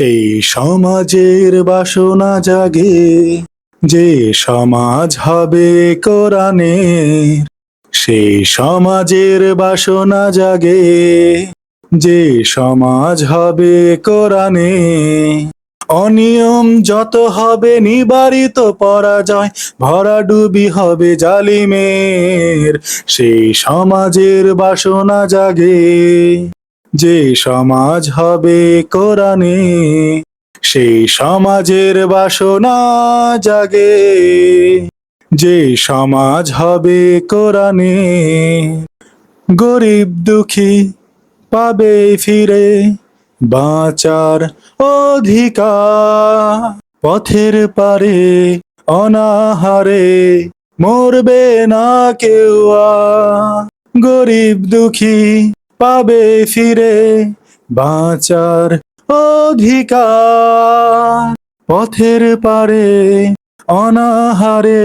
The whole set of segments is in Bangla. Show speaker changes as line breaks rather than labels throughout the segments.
সেই সমাজের বাসনা জাগে, যে সমাজ হবে কোরআনে সেই সমাজের বাসনা জাগে, যে সমাজ হবে কোরআনে। অনিয়ম যত হবে নিবারিত পরাজয়, ভরাডুবি হবে জালিমের, সেই সমাজের বাসনা জাগে। যে সমাজ হবে কোরআনে সেই সমাজের বাসনা জাগে। যে সমাজ হবে কোরআনে, গরিব দুঃখী পাবে ফিরে বাঁচার অধিকার। পথের পারে অনাহারে মরবে না কেউ গরিব দুঃখী পাবে ফিরে বাঁচার অধিকার। পথের পারে অনাহারে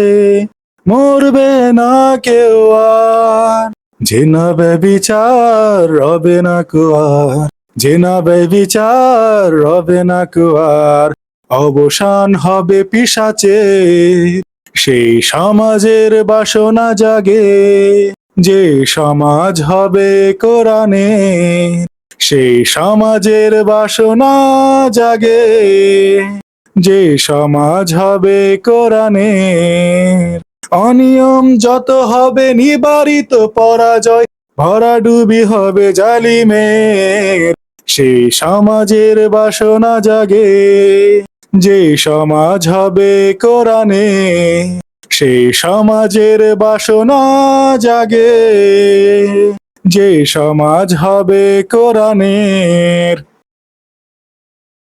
মরবে না কেউ আর। যে না বিচার রবে না কুয়ার যে না বিচার রবে না কুয়ার অবসান হবে পিসাচে সেই সমাজের বাসনা জাগে। যে সমাজ হবে কোরআনে সেই সমাজের বাসনা জাগে। যে সমাজ হবে কোরআনের অনিয়ম যত হবে নিবারিত পরাজয়, ভরাডুবি হবে জালিমের। সেই সমাজের বাসনা জাগে। যে সমাজ হবে কোরআনে সেই সমাজের বাসনা জাগে। যে সমাজ হবে কোরআনের